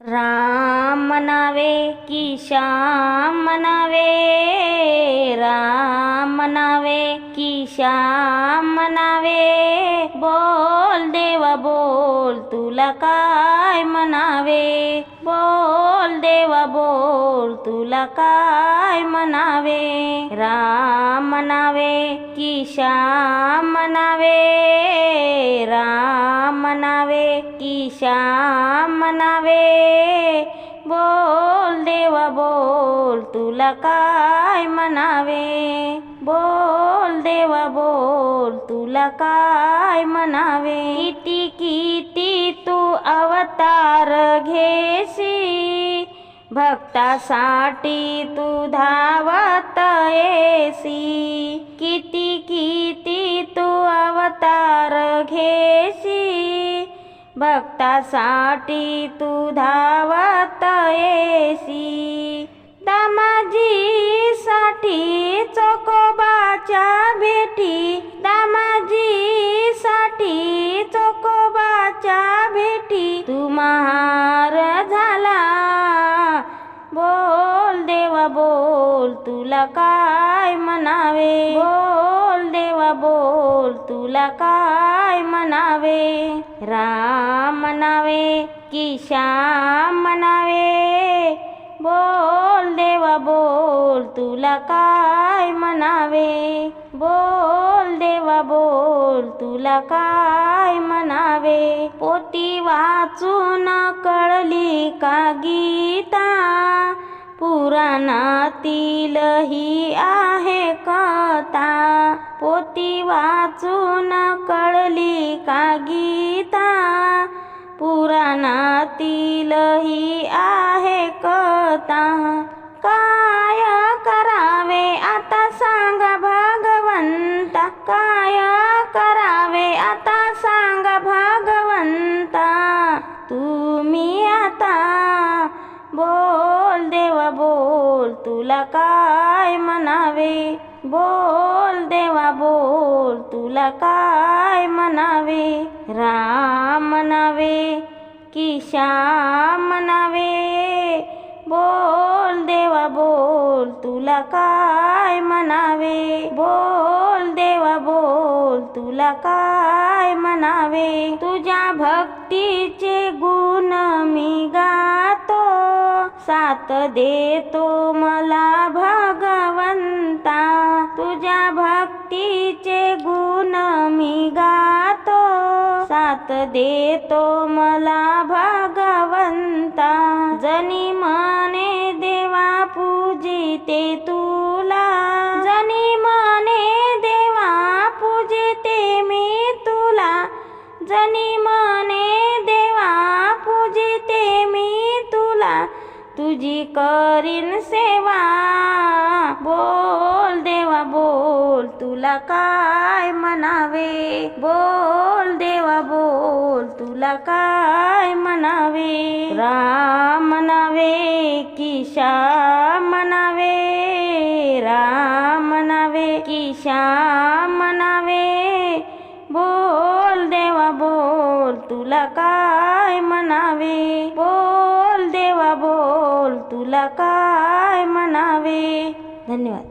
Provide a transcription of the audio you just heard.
राम म्हणावे की श्याम म्हणावे राम म्हणावे की श्याम म्हणावे बोल देवा बोल तुला काय म्हणावे? बोल देवा बोल तुला काय म्हणावे? राम म्हणावे की श्याम म्हणावे राम म्हणावे की श्याम म्हणावे बोल देवा बोल तुला काय म्हणावे बोल देवा बोल तुला काय म्हणावे किती किती तू अवतार घेशी? भक्तासाठी तू धावत येसी भक्तासाठी तू धावत येसी दामाजीसाठी चोकोबाच्या भेटी. दामाजीसाठी चोकोबाच्या भेटी. तू महार झाला. बोल देवा बोल. तुला काय म्हणावे? बोल देवा बोल तुला काय म्हणावे? राम म्हणावे की श्याम म्हणावे? बोल देवा बोल तुला काय म्हणावे? बोल देवा बोल तुला काय म्हणावे? पोटी वाचून कळली का गीता? पुराणातील ही आहे कथा. पोती वाचून कळली का गीता? पुराणातील ही आहे कथा. काय करावे आता सांगा भगवंता? काय करावे आता सांगा भगवंता? तुम्ही आता बोल देवा बोल. तुला काय म्हणावे? बोल देवा बोल. तुला काय म्हणावे? राम म्हणावे की श्याम म्हणावे? बोल देवा बोल. तुला काय म्हणावे? बोल देवा बोल. तुला काय म्हणावे? तुझ्या भक्तीचे गुण मी गातो साथ देतो मला भगवंता. तुझ्या भक्तीचे गुण मी गातो साथ देतो मला भगवंता. जनी माने देवा पूजिते तुझी करीन सेवा, बोल देवा, बोल, तुला काय म्हणावे? बोल देवा, बोल, तुला काय म्हणावे? राम म्हणावे की श्याम म्हणावे? राम म्हणावे की श्याम म्हणावे? बोल देवा, बोल, तुला काय देवा बोल तुला काय म्हणावे? धन्यवाद.